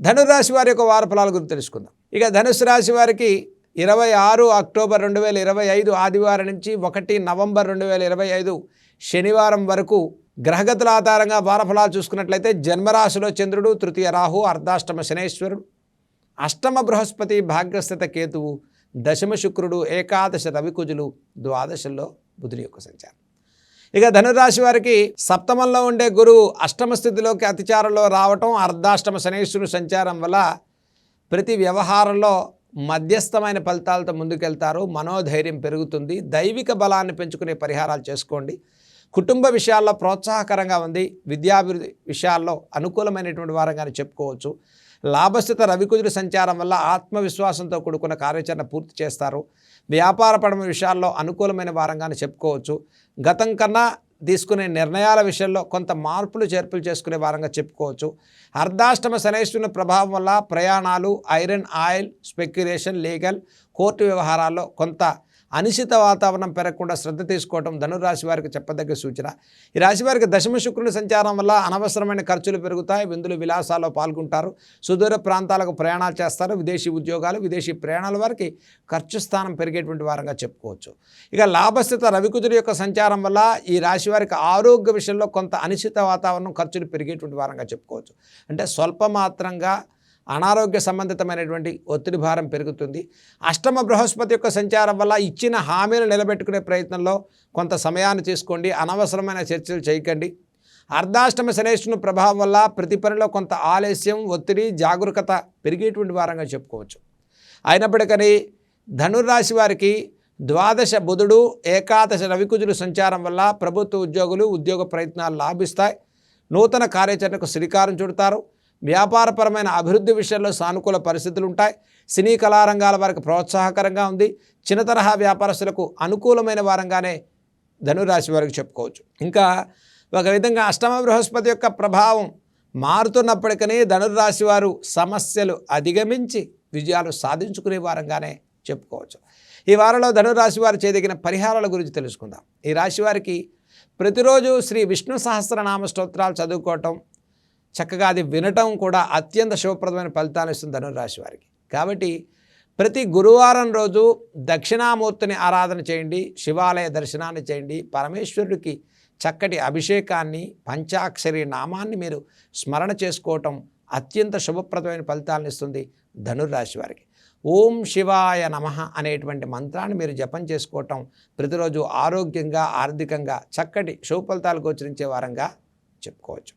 ధనురాశి వారి యొక్క వార ఫలాల గురించి తెలుసుకుందాం. ఇక ధనుసు రాశి వారికి ఇరవై ఆరు అక్టోబర్ రెండు వేల ఇరవై ఐదు ఆదివారం నుంచి ఒకటి నవంబర్ రెండు వేల ఇరవై ఐదు శనివారం వరకు గ్రహగతుల ఆధారంగా వారఫలాలు చూసుకున్నట్లయితే జన్మరాశిలో చంద్రుడు తృతీయ రాహు అర్ధాష్టమ శనేశ్వరుడు అష్టమ బృహస్పతి భాగ్యస్థిత కేతువు దశమ శుక్రుడు ఏకాదశ రవికుజులు ద్వాదశల్లో బుధుని యొక్క సంచారం. ఇక ధనురాశి వారికి సప్తమంలో ఉండే గురువు అష్టమ స్థితిలోకి అతిచారంలో రావటం అర్ధాష్టమ శనేశ్వరుడు సంచారం వల్ల ప్రతి వ్యవహారంలో మధ్యస్థమైన ఫలితాలతో ముందుకెళ్తారు. మనోధైర్యం పెరుగుతుంది. దైవిక బలాన్ని పెంచుకునే పరిహారాలు చేసుకోండి. కుటుంబ విషయాల్లో ప్రోత్సాహకరంగా ఉంది. విద్యాభివృద్ధి విషయాల్లో అనుకూలమైనటువంటి వారంగానే చెప్పుకోవచ్చు. లాభస్థిత రవికుజుడి సంచారం వల్ల ఆత్మవిశ్వాసంతో కూడుకున్న కార్యాచరణ పూర్తి చేస్తారు. వ్యాపారపరమైన విషయాల్లో అనుకూలమైన వారంగానే చెప్పుకోవచ్చు. గతం కన్నా తీసుకునే నిర్ణయాల విషయంలో కొంత మార్పులు చేర్పులు చేసుకునే వారంగా చెప్పుకోవచ్చు. అర్ధాష్టమ శనేశ్వరుని ప్రభావం వల్ల ప్రయాణాలు iron oil speculation legal court వ్యవహారాల్లో కొంత అనిశ్చిత వాతావరణం పెరగకుండా శ్రద్ధ తీసుకోవడం ధనురాశి వారికి చెప్పదగ్గ సూచన. ఈ రాశి వారికి దశమ శుక్రుని సంచారం వల్ల అనవసరమైన ఖర్చులు పెరుగుతాయి. విందులు విలాసాల్లో పాల్గొంటారు. సుదూర ప్రాంతాలకు ప్రయాణాలు చేస్తారు. విదేశీ ఉద్యోగాలు విదేశీ ప్రయాణాల వారికి ఖర్చు స్థానం పెరిగేటువంటి వారంగా చెప్పుకోవచ్చు. ఇక లాభస్థిత రవికుజుడి యొక్క సంచారం వల్ల ఈ రాశి వారికి ఆరోగ్య విషయంలో కొంత అనిశ్చిత వాతావరణం ఖర్చులు పెరిగేటువంటి వారంగా చెప్పుకోవచ్చు. అంటే స్వల్ప మాత్రంగా అనారోగ్య సంబంధితమైనటువంటి ఒత్తిడి భారం పెరుగుతుంది. అష్టమ బృహస్పతి యొక్క సంచారం వల్ల ఇచ్చిన హామీలు నిలబెట్టుకునే ప్రయత్నంలో కొంత సమయాన్ని తీసుకోండి. అనవసరమైన చర్చలు చేయకండి. అర్ధాష్టమ శనేశ్వరుని ప్రభావం వల్ల ప్రతి పనిలో కొంత ఆలస్యం ఒత్తిడి జాగరూకత పెరిగేటువంటి వారంగా చెప్పుకోవచ్చు. అయినప్పటికీ ధనుర్రాశి వారికి ద్వాదశ బుధుడు ఏకాదశ రవికుజుడు సంచారం వల్ల ప్రభుత్వ ఉద్యోగులు ఉద్యోగ ప్రయత్నాలు లాభిస్తాయి. నూతన కార్యాచరణకు శ్రీకారం చుడతారు. వ్యాపారపరమైన అభివృద్ధి విషయంలో సానుకూల పరిస్థితులు ఉంటాయి. సినీ కళారంగాల వారికి ప్రోత్సాహకరంగా ఉంది. చిన్న తరహా వ్యాపారస్తులకు అనుకూలమైన వారంగానే ధనురాశి వారికి చెప్పుకోవచ్చు. ఇంకా ఒక విధంగా అష్టమ బృహస్పతి యొక్క ప్రభావం మారుతున్నప్పటికీ ధనుర్రాశి వారు సమస్యలు అధిగమించి విజయాలు సాధించుకునే వారంగానే చెప్పుకోవచ్చు. ఈ వారంలో ధనురాశి వారు చేయదగిన పరిహారాల గురించి తెలుసుకుందాం. ఈ రాశి వారికి ప్రతిరోజు శ్రీ విష్ణు సహస్రనామ స్తోత్రాలు చదువుకోవటం చక్కగా అది వినటం కూడా అత్యంత శుభప్రదమైన ఫలితాలు ఇస్తుంది ధనురాశి వారికి. కాబట్టి ప్రతి గురువారం రోజు దక్షిణామూర్తిని ఆరాధన చేయండి శివాలయ దర్శనాన్ని చేయండి పరమేశ్వరుడికి చక్కటి అభిషేకాన్ని పంచాక్షరి నామాన్ని మీరు స్మరణ చేసుకోవటం అత్యంత శుభప్రదమైన ఫలితాలను ఇస్తుంది ధనుర్రాశి వారికి. ఓం శివాయ నమ అనేటువంటి మంత్రాన్ని మీరు జపం చేసుకోవటం ప్రతిరోజు ఆరోగ్యంగా ఆర్థికంగా చక్కటి శుభ ఫలితాలు గోచరించే వారంగా చెప్పుకోవచ్చు.